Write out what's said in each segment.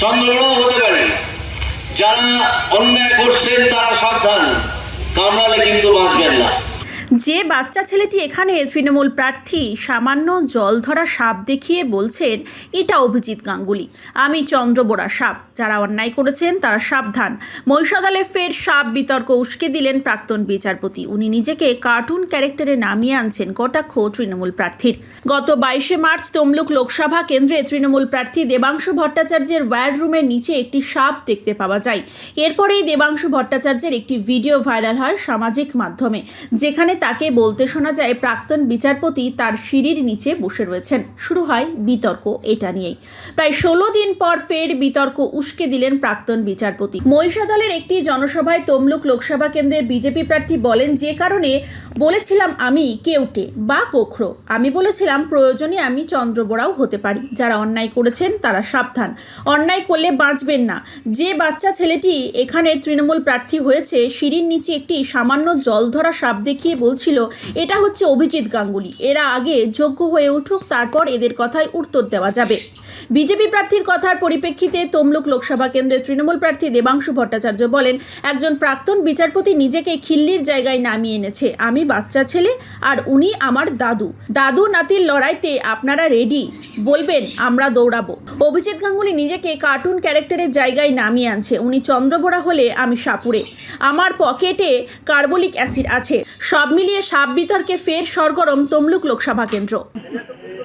চন্দ্রগ্রহ হতে পারে। যারা অন্যায় করছেন তারা সাবধান। কামড়ালে কিন্তু বাঁচবেন না। যে বাচ্চা ছেলেটি এখানে তৃণমূল প্রার্থী, সামান্য জল ধরা সাপ দেখিয়ে বলছেন, এটা অভিজিৎ গাঙ্গুলি। আমি চন্দ্রবোড়া সাপ। যারা অন্যায় করেছেন, তারা সাবধান। মহিষাদলে ফের সাপ বিতর্ক উস্কে দিলেন প্রাক্তন বিচারপতি। উনি নিজেকে কার্টুন ক্যারেক্টারে নামিয়ে আনছেন কটাক্ষ তৃণমূল প্রার্থীর। গত বাইশে মার্চ তমলুক লোকসভা কেন্দ্রে তৃণমূল প্রার্থী দেবাংশু ভট্টাচার্যের ওয়্যার রুমের নিচে একটি সাপ দেখতে পাওয়া যায়। এরপরেই দেবাংশু ভট্টাচার্যের একটি ভিডিও ভাইরাল হয় সামাজিক মাধ্যমে, যেখানে তাকে বলতে শোনা যায়, প্রাক্তন বিচারপতি তার সিঁড়ির নিচে বসে রয়েছেন। শুরু হয় বিতর্ক, এটা নিয়েই। প্রায় ষোলো দিন পর ফের বিতর্ক উস্কে দিলেন প্রাক্তন বিচারপতি। মহিষাদলের একটি জনসভায় তমলুক লোকসভা কেন্দ্রের বিজেপি প্রার্থী বলেন, যে কারণে বলেছিলাম আমি কেউটে বা কোখরো, আমি বলেছিলাম প্রয়োজনে আমি চন্দ্রবোড়াও হতে পারি। যারা অন্যায় করেছেন তারা সাবধান। অন্যায় করলে বাঁচবেন না। যে বাচ্চা ছেলেটি এখানের তৃণমূল প্রার্থী হয়েছে, সিঁড়ির নিচে একটি সামান্য জল ধরা সাপ দেখিয়ে বলছিল, এটা হচ্ছে অভিজিৎ গাঙ্গুলি। এরা আগে যোগ্য হয়ে উঠুক, তারপর এদের কথায় উত্তর দেওয়া যাবে। বিজেপি প্রার্থীর কথার পরিপ্রেক্ষিতে তমলুক লোকসভা কেন্দ্রের তৃণমূল প্রার্থী দেবাংশু ভট্টাচার্য বলেন, একজন প্রাক্তন বিচারপতি নিজেকে খিল্লির জায়গায় নামিয়ে এনেছে। আমি বাচ্চা ছেলে আর উনি আমার দাদু। দাদু নাতির লড়াইতে আপনারা রেডি বলবেন, আমরা দৌড়াবো। অভিজিৎ গাঙ্গুলি নিজেকে কার্টুন ক্যারেক্টারের জায়গায় নামিয়ে আনছে। উনি চন্দ্রবোড়া হলে আমি সাপুরে। আমার পকেটে কার্বলিক অ্যাসিড আছে। সব মিলিয়ে সাপ বিতর্কে ফের সরগরম তমলুক লোকসভা কেন্দ্র।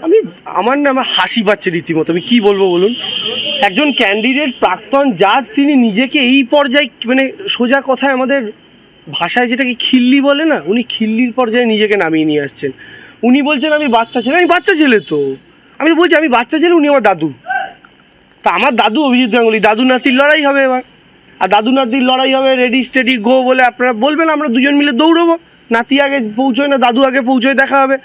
আমি, আমার না, আমার হাসি পাচ্ছে রীতিমতো। আমি কি বলব বলুন? একজন ক্যান্ডিডেট প্রাক্তন জাজ তিনি নিজেকে এই পর্যায়ে মানে সোজা কথায় আমাদের ভাষায় যেটাকে খিল্লি বলে না, উনি খিল্লির পর্যায়ে নিজেকে নামিয়ে নিয়ে আসছেন। উনি বলছেন, আমি বাচ্চা ছেলে, আমি বাচ্চা ছেলে তো। আমি বলছি, আমি বাচ্চা ছেলে, উনি আমার দাদু। তা আমার দাদু অভিজিৎ গাঙ্গুলি দাদু নাতির লড়াই হবে এবার। আর দাদু নাতির লড়াই হবে রেডি, স্টেডি, গো বলে আপনারা বলবেন, আমরা দুজন মিলে দৌড়বো। নাতি আগে পৌঁছয় না, দাদু আগে পৌঁছয়, দেখা হবে।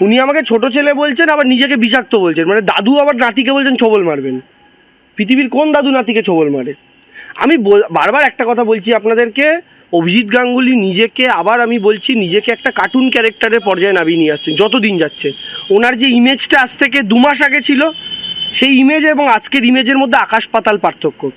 উনি আমাকে ছোট ছেলে বলছেন, আবার নিজেকে বিষাক্ত বলছেন। মানে দাদু আবার নাতিকে বলছেন, ছবল মারবেন। পৃথিবীর কোন দাদু নাতিকে ছবল মারে? আমি বারবার একটা কথা বলছি আপনাদেরকে, অভিজিৎ গাঙ্গুলি নিজেকে, আবার আমি বলছি নিজেকে একটা কার্টুন ক্যারেক্টারের পর্যায়ে নামিয়ে নিয়ে আসছেন, যত দিন যাচ্ছে। ওনার যে ইমেজটা আজ থেকে দু মাস আগে ছিল, সেই ইমেজ এবং আজকের ইমেজের মধ্যে আকাশ পাতাল পার্থক্য।